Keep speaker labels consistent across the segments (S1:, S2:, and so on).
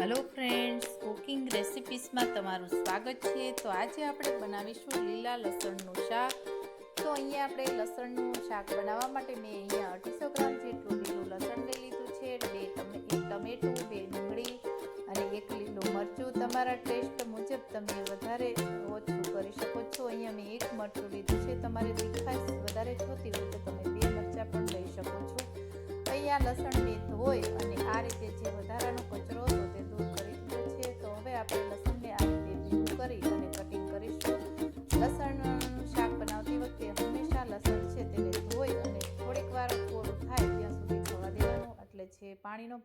S1: Hello friends cooking રેસિપીસમાં તમારું સ્વાગત છે. તો આજે આપણે બનાવીશું લીલા લસણનું શાક. તો અહીંયા આપણે લસણનું શાક બનાવવા માટે મેં અહીંયા અઢીસો ગ્રામ જેટલું લીલું લસણ લઈ લીધું છે, બે તમે એક ટમેટું, બે ડુંગળી અને એક લીલું મરચું. તમારા ટેસ્ટ મુજબ તમે વધારે ઓછું કરી શકો છો. અહીંયા મેં એક મરચું લીધું છે. તમારે તીખાશ વધારે જોતી હોય તો તમે બે મરચાં પણ લઈ શકો છો. અહીંયા લસણ મેં ધોઈ અને આ રીતે જે વધારાનો કચરો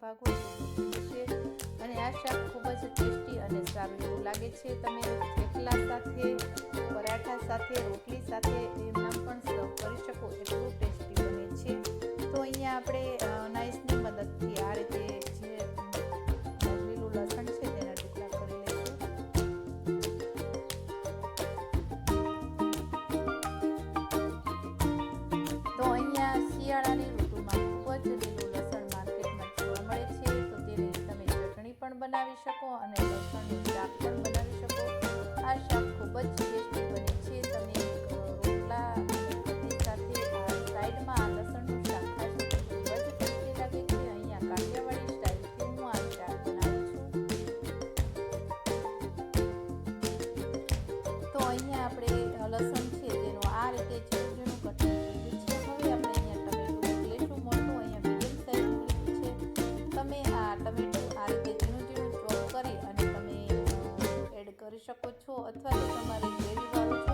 S1: ભાગ હોય છે. અને આ શાક ખૂબ જ ટેસ્ટી અને સારું એવું લાગે છે. તમે થેપલા સાથે, પરાઠા સાથે, રોટલી સાથે લસણ છે તેનું આ રીતે ઝીણું ઝીણું કટિંગ કર્યું છે. હવે આપણે અહીંયા ટમેટું લેશું મોટું અહીંયા મીડિયમ સાઈઝનું લીધું છે. તમે આ ટમેટું આ રીતે ઝીણું ઝીણું ચોપ કરી અને તમે એડ કરી શકો છો, અથવા તો તમારે ગ્રેવીવાળું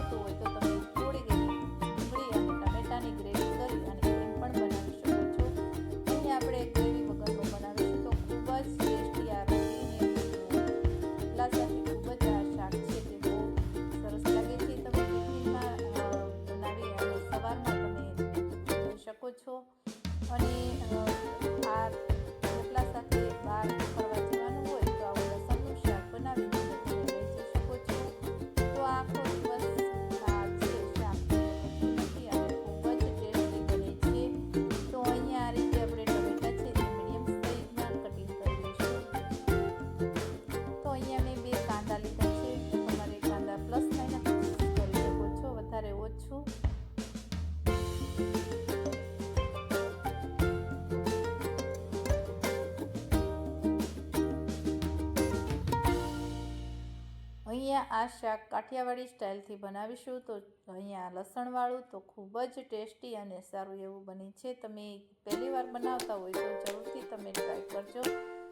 S1: આ શાક કાઠિયાવાડી સ્ટાઇલથી બનાવીશું. તો અહીંયા લસણવાળું તો ખૂબ જ ટેસ્ટી અને સારું એવું બને છે. તમે પહેલી વાર બનાવતા હોય તો જરૂરથી તમે ટ્રાય કરજો.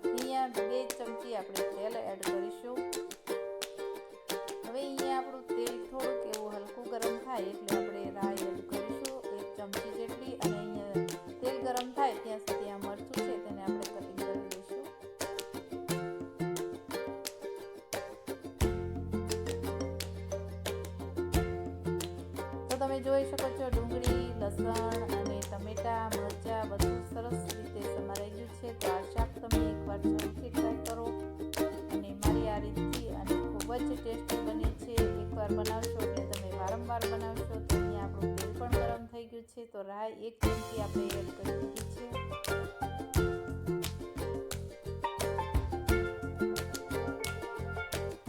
S1: અહીંયા બે ચમચી આપણે તેલ એડ કરીશું. હવે અહીંયા આપણું તેલ થોડુંક એવું હલકું ગરમ થાય એટલે તમે જોઈ શકો છો, ડુંગળી, લસણ અને ટમેટા, મરચાં બધું સરસ રીતે સમારાઈ ગયું છે. તો આ શાક તમે એકવાર જરૂરથી ટ્રાય કરો. અને મારી આ રીતથી અને ખૂબ જ ટેસ્ટી બની છે. એકવાર બનાવશો એટલે તમે વારંવાર બનાવશો તો અહીંયા આપણું તેલ પણ ગરમ થઈ ગયું છે. તો રાઈ એક ચમચી આપણે એડ કરી દીધી છે.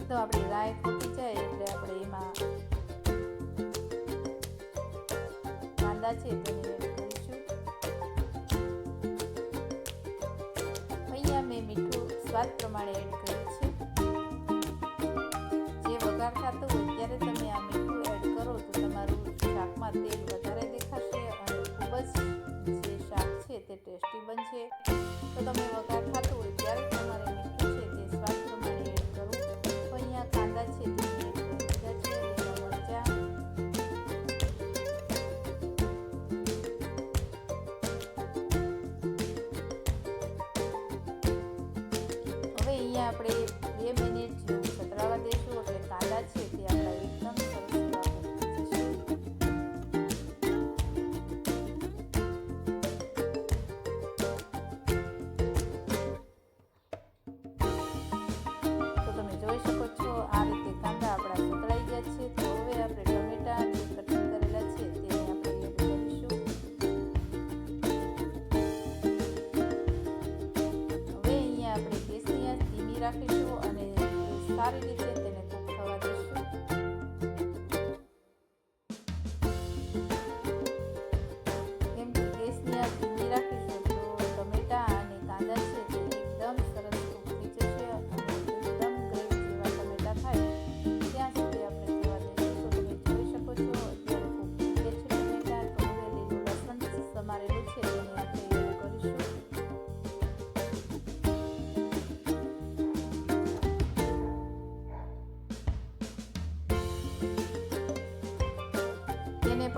S1: તો આપણી રાય ફૂટી જાય એટલે કાંદા છે તેને એડ કરીશું. અહીંયા મેં મીઠું સ્વાદ પ્રમાણે એડ કર્યું છે. જે વઘાર થતો હોય ત્યારે તમે આ મીઠું એડ કરો તો તમારું શાકમાં તેલ વધારે દેખાશે અને ખૂબ જ જે શાક છે તે ટેસ્ટી બનશે. તો તમે વઘાર આપણે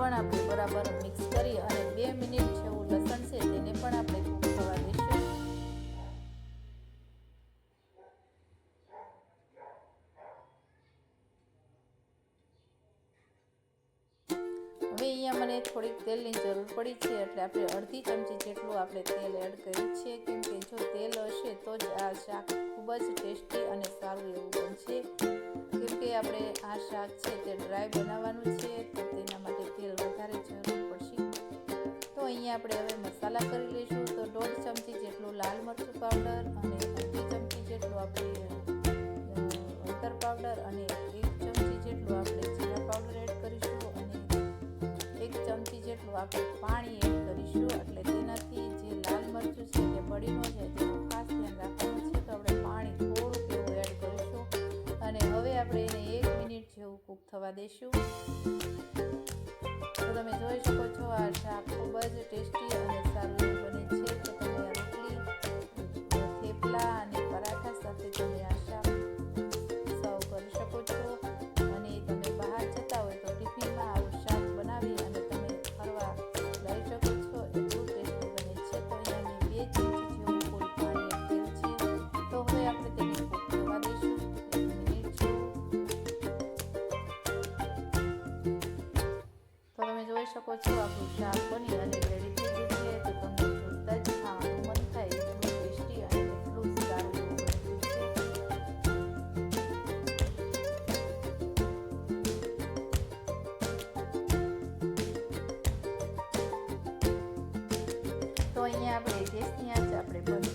S1: પણ આપણે બરાબર મિક્સ મને થોડીક તેલની જરૂર પડી છે એટલે આપણે અડધી ચમચી જેટલું આપણે તેલ એડ કર્યું છે. કેમ કે જો તેલ હશે તો જ આ શાક ખૂબ જ ટેસ્ટી અને સારું એવું બનશે. કેમ કે આપણે આ શાક છે તે ડ્રાય બનાવવાનું છે, તો તેના માટે તેલ વધારે જરૂર પડશે. તો અહીંયા આપણે હવે મસાલા કરી લઈશું. તો દોઢ ચમચી જેટલું લાલ મરચું પાવડર અને આપણે પાણી એડ કરીશું. એટલે તેનાથી જે લાલ મરચું છે તે પડી ન જાય તેનું ખાસ ધ્યાન રાખવાનું છે. તો આપણે પાણી થોડુંક એવું એડ કરીશું. અને હવે આપણે એને એક મિનિટ જેવું કૂક થવા દઈશું. તો તમે જોઈ શકો છો, આ શાક ખૂબ જ ટેસ્ટી અને સારું શકો છો, આપણું શાક બની અને રેડી થઈ ગયું છે. તો તમને જોતા જ ખાવાનું મન થાય એટલું ટેસ્ટી અને એટલું સારું તો અહીંયા આપણે ગેસની આંચ આપણે બંધ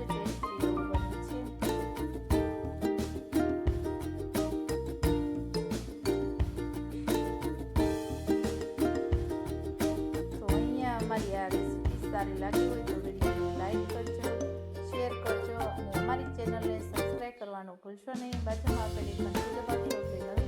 S1: ટેસ્ટી એવું બન્યું છે તો અહીંયા અમારી આ રેસીપી સારી લાગી હોય તો વિડીયોને લાઈક કરજો શેર કરજો અને અમારી ચેનલને સબસ્ક્રાઈબ કરવાનું ભૂલશો નહીં બાજુમાં આપેલી ઘંટી